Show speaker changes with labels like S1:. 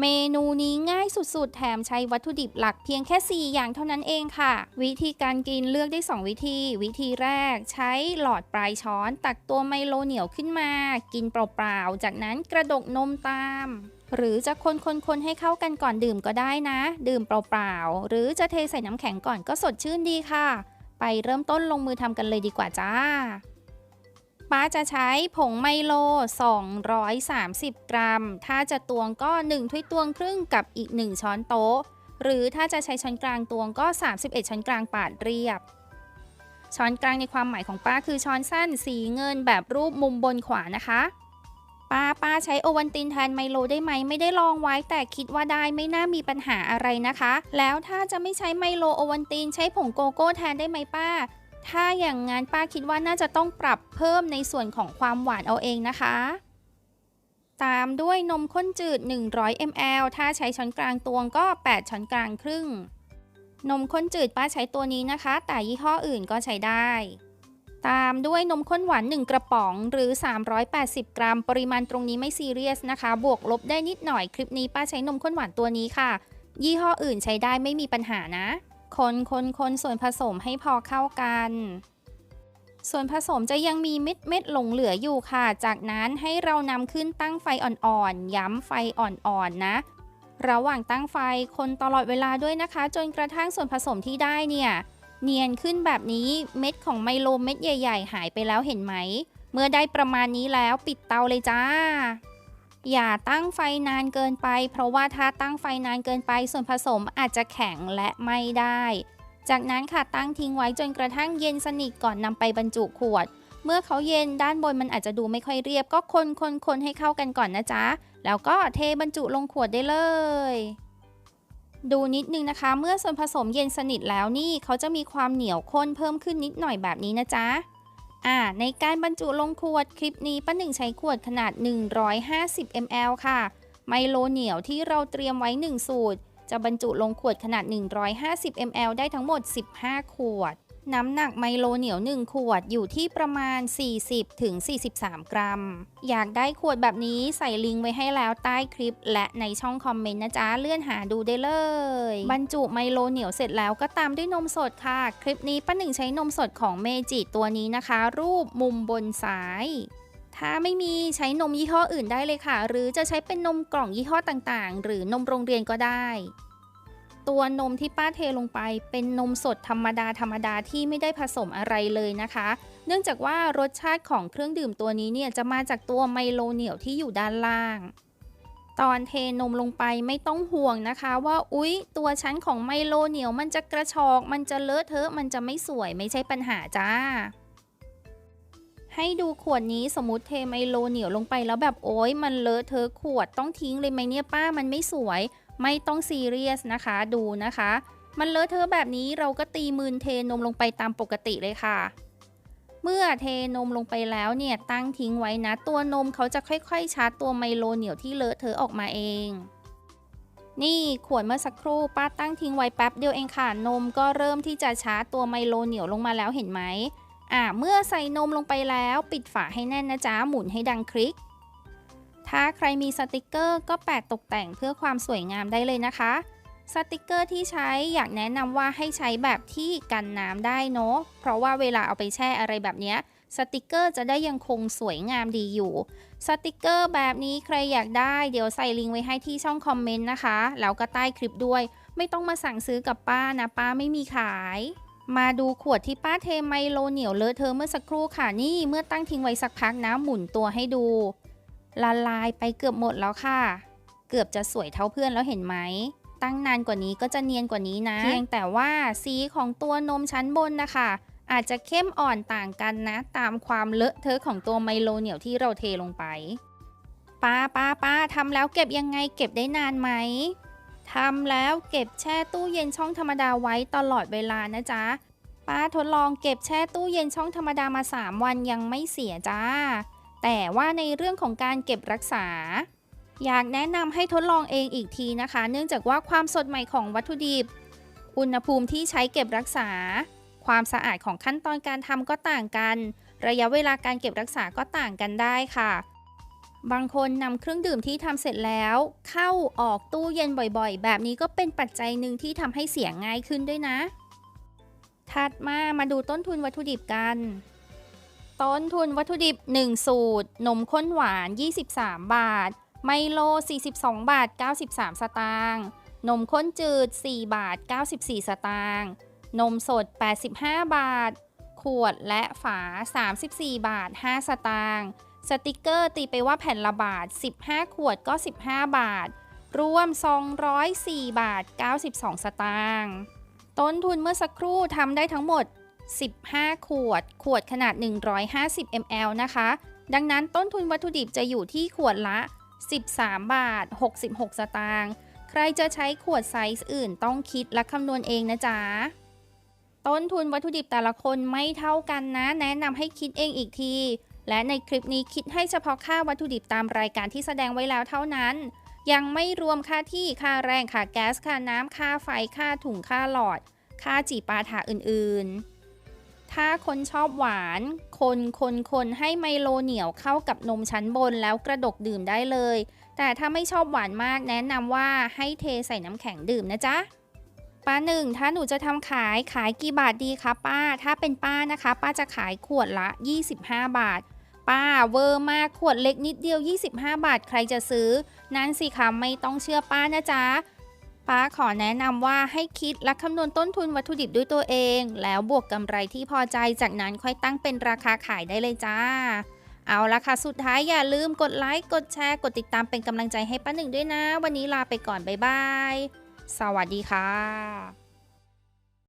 S1: เมนูนี้ง่ายสุดๆ แถมใช้วัตถุดิบหลักเพียงแค่ 4 อย่างเท่านั้นเองค่ะ วิธีการกินเลือกได้ 2 วิธี วิธีแรก ใช้หลอดปลายช้อน ตักตัวไมโลเหนียวขึ้นมา กินเปล่าๆ จากนั้นกระดกนมตามหรือจะคนๆๆให้เข้ากันก่อนดื่มก็ได้นะ ดื่มเปล่าๆ หรือจะเทใส่น้ำแข็งก่อนก็สดชื่นดีค่ะ ไปเริ่มต้นลงมือทำกันเลยดีกว่าจ้า ป้าจะใช้ผงไมโล 230 กรัม ถ้าจะตวงก็ 1 ถ้วยตวงครึ่งกับอีก 1 ช้อนโต๊ะ หรือถ้าจะใช้ช้อนกลางตวงก็ 31 ช้อนกลางปาดเรียบ ช้อนกลางในความหมายของป้าคือช้อนสั้นสีเงินแบบรูปมุมบนขวานะคะ ป้าป้าใช้โอวันตินแทนไมโลได้ไหมไม่ได้ลองไว้แต่คิดว่าได้ไม่น่ามีปัญหาอะไรนะคะ แล้วถ้าจะไม่ใช้ไมโลโอวันตินใช้ผงโกโก้แทนได้ไหมป้า ถ้าอย่างงั้นป้าคิดว่าน่าจะต้องปรับเพิ่มในส่วนของความหวานเอาเองนะคะ ตามด้วยนมข้นจืด 100 ml ถ้าใช้ช้อนกลางตวงก็ 8 ช้อนกลางครึ่ง นมข้นจืดป้าใช้ตัวนี้นะคะ แต่ยี่ห้ออื่นก็ใช้ได้ ตามด้วยนมข้นหวาน 1 กระป๋องหรือ 380 กรัม ปริมาณตรงนี้ไม่ซีเรียสนะคะ บวกลบได้นิดหน่อยคลิปนี้ป้าใช้นมข้นหวานตัวนี้ค่ะ ยี่ห้ออื่นใช้ได้ไม่มีปัญหานะ คนคนคนส่วนผสมให้พอเข้ากัน ส่วนผสมจะยังมีเม็ดเม็ดหลงเหลืออยู่ค่ะ จากนั้นให้เรานำขึ้นตั้งไฟอ่อนๆ ย้ำไฟอ่อนๆ นะ ระหว่างตั้งไฟคนตลอดเวลาด้วยนะคะ จนกระทั่งส่วนผสมที่ได้เนี่ย เนียนขึ้นแบบนี้เม็ดของไมโลเม็ดใหญ่ ๆ หายไปแล้วเห็นไหม เมื่อได้ประมาณนี้แล้วปิดเตาเลยจ้า อย่าตั้งไฟนานเกินไป เพราะว่าถ้าตั้งไฟนานเกินไป ส่วนผสมอาจจะแข็งและไม่ได้ จากนั้นค่ะตั้งทิ้งไว้จนกระทั่งเย็นสนิทก่อนนำไปบรรจุขวด เมื่อเขาเย็นด้านบนมันอาจจะดูไม่ค่อยเรียบ ก็คนคนคนให้เข้ากันก่อนนะจ๊ะ แล้วก็เทบรรจุลงขวดได้เลย ดูนิดนึงนะคะ เมื่อส่วนผสมเย็นสนิทแล้วนี่เขาจะมีความเหนียวข้นเพิ่มขึ้นนิดหน่อยแบบนี้นะจ๊ะ อ่าในการบรรจุลงขวดคลิปนี้ป้าหนึ่งใช้ขวดขนาด 150 ml ค่ะ ไมโลเหนียวที่เราเตรียมไว้ 1 สูตร จะบรรจุลงขวดขนาด 150 ml ได้ทั้งหมด 15 ขวด น้ำหนักไมโลเหนียว 1 ขวดอยู่ที่ประมาณ 40ถึง43กรัม อยากได้ขวดแบบนี้ใส่ลิงก์ไว้ให้แล้วใต้คลิป และในช่องคอมเมนต์นะจ๊ะ เลื่อนหาดูได้เลย บรรจุไมโลเหนียวเสร็จแล้วก็ตามด้วยนมสดค่ะ คลิปนี้ป้าหนึ่งใช้นมสดของเมจิตัวนี้นะคะ รูปมุมบนซ้ายถ้าไม่มีใช้นมยี่ห้ออื่นได้เลยค่ะ หรือจะใช้เป็นนมกล่องยี่ห้อต่างๆ หรือนมโรงเรียนก็ได้ ตัวนมที่ป้าเทลงไปเป็นนมสดธรรมดาธรรมดาที่ไม่ได้ผสมอะไรเลยนะคะ เนื่องจากว่ารสชาติของเครื่องดื่มตัวนี้เนี่ยจะมาจากตัวไมโลเหนียวที่อยู่ด้านล่าง ตอนเทนมลงไปไม่ต้องห่วงนะคะว่าอุ๊ย ตัวชั้นของไมโลเหนียวมันจะกระชอก มันจะเลอะเทอะมันจะไม่สวยไม่ใช่ปัญหาจ้าให้ดูขวดนี้สมมติเทไมโลเหนียวลงไปแล้วแบบโอ๊ยมันเลอะเทอะขวดต้องทิ้งเลยไหมเนี่ยป้ามันไม่สวย ไม่ต้องซีเรียสนะคะดูนะคะ มันเลอะเทอะแบบนี้เราก็ตีมือเทนมลงไปตามปกติเลยค่ะ เมื่อเทนมลงไปแล้วเนี่ยตั้งทิ้งไว้นะ ตัวนมเขาจะค่อยๆชาร์จตัวไมโลเหนียวที่เลอะเทอะออกมาเองนี่ขวดเมื่อสักครู่ป้าตั้งทิ้งไว้แป๊บเดียวเองค่ะ นมก็เริ่มที่จะชาร์จตัวไมโลเหนียวลงมาแล้วเห็นไหมอ่าเมื่อใส่นมลงไปแล้ว ปิดฝาให้แน่นนะจ๊ะหมุนให้ดังคลิก ถ้าใครมีสติกเกอร์ก็แปะตกแต่งเพื่อความสวยงามได้เลยนะคะ สติกเกอร์ที่ใช้อยากแนะนำว่าให้ใช้แบบที่กันน้ำได้เนาะ เพราะว่าเวลาเอาไปแช่อะไรแบบนี้สติกเกอร์จะได้ยังคงสวยงามดีอยู่ สติกเกอร์แบบนี้ใครอยากได้ เดี๋ยวใส่ลิงก์ไว้ให้ที่ช่องคอมเมนต์นะคะ แล้วก็ใต้คลิปด้วย ไม่ต้องมาสั่งซื้อกับป้านะป้าไม่มีขาย มาดูขวดที่ป้าเทไมโลเหนียวเลอะเทอะเมื่อสักครู่ค่ะนี่เมื่อตั้งทิ้งไว้สักพักนะหมุนตัวให้ดู ละลายไปเกือบหมดแล้วค่ะ เกือบจะสวยเท่าเพื่อนแล้วเห็นไหม ตั้งนานกว่านี้ก็จะเนียนกว่านี้นะ เพียงแต่ว่าสีของตัวนมชั้นบนนะคะ อาจจะเข้มอ่อนต่างกันนะ ตามความเลอะเทอะของตัวไมโลเหนียวที่เราเทลงไปป้าป้าป้าทำแล้วเก็บยังไงเก็บได้นานไหมทำแล้วเก็บแช่ตู้เย็นช่องธรรมดาไว้ตลอดเวลานะจ๊ะ ป้าทดลองเก็บแช่ตู้เย็นช่องธรรมดามา 3 วันยังไม่เสียจ้า แต่ว่าในเรื่องของการเก็บรักษา อยากแนะนำให้ทดลองเองอีกทีนะคะ เนื่องจากว่าความสดใหม่ของวัตถุดิบ อุณหภูมิที่ใช้เก็บรักษา ความสะอาดของขั้นตอนการทำก็ต่างกัน ระยะเวลาการเก็บรักษาก็ต่างกันได้ค่ะ บางคนนำเครื่องดื่มที่ทำเสร็จแล้ว เข้าออกตู้เย็นบ่อยๆ แบบนี้ก็เป็นปัจจัยหนึ่งที่ทำให้เสียง่ายขึ้นด้วยนะ ถัดมามาดูต้นทุนวัตถุดิบกัน ต้นทุนวัตถุดิบ 1 สูตร นมข้นหวาน 23 บาท ไมโล 42 บาท 93 สตางค์นมข้นจืด 4 บาท 94 สตางค์นมสด 85 บาท ขวดและฝา 34 บาท 5 สตางค์สติกเกอร์ตีไปว่าแผ่นละบาท 15 ขวดก็ 15 บาท รวม 204 บาท 92 สตางค์ต้นทุนเมื่อสักครู่ทำได้ทั้งหมด 15 ขวด ขวดขนาด 150 ml นะคะ ดังนั้นต้นทุนวัตถุดิบจะอยู่ที่ขวดละ 13 บาท 66 สตางค์ ใครจะใช้ขวดไซส์อื่นต้องคิดและคำนวณเองนะจ๊ะ ต้นทุนวัตถุดิบแต่ละคนไม่เท่ากันนะ แนะนำให้คิดเองอีกที และในคลิปนี้คิดให้เฉพาะค่าวัตถุดิบตามรายการที่แสดงไว้แล้วเท่านั้น ยังไม่รวมค่าที่ ค่าแรง ค่าแก๊ส ค่าน้ำ ค่าไฟ ค่าถุง ค่าหลอด ค่าจีปาถะอื่นๆ ถ้าคนชอบหวาน คนคนคนให้ไมโลเหนียวเข้ากับนมชั้นบนแล้วกระดกดื่มได้เลย แต่ถ้าไม่ชอบหวานมากแนะนำว่าให้เทใส่น้ำแข็งดื่มนะจ๊ะป้าหนึ่งถ้าหนูจะทำขายขายกี่บาทดีคะป้า ถ้าเป็นป้านะคะ ป้าจะขายขวดละ 25 บาท ป้าเวอร์มากขวดเล็กนิดเดียว 25 บาทใครจะซื้อ นั่นสิคะไม่ต้องเชื่อป้านะจ๊ะ ป้าขอแนะนำว่าให้คิดและคำนวณต้นทุนวัตถุดิบด้วยตัวเอง แล้วบวกกำไรที่พอใจจากนั้นค่อยตั้งเป็นราคาขายได้เลยจ้า เอาละค่ะ สุดท้ายอย่าลืมกดไลค์กดแชร์ กดติดตามเป็นกำลังใจให้ป้าหนึ่งด้วยนะ วันนี้ลาไปก่อน บ๊ายบาย สวัสดีค่ะ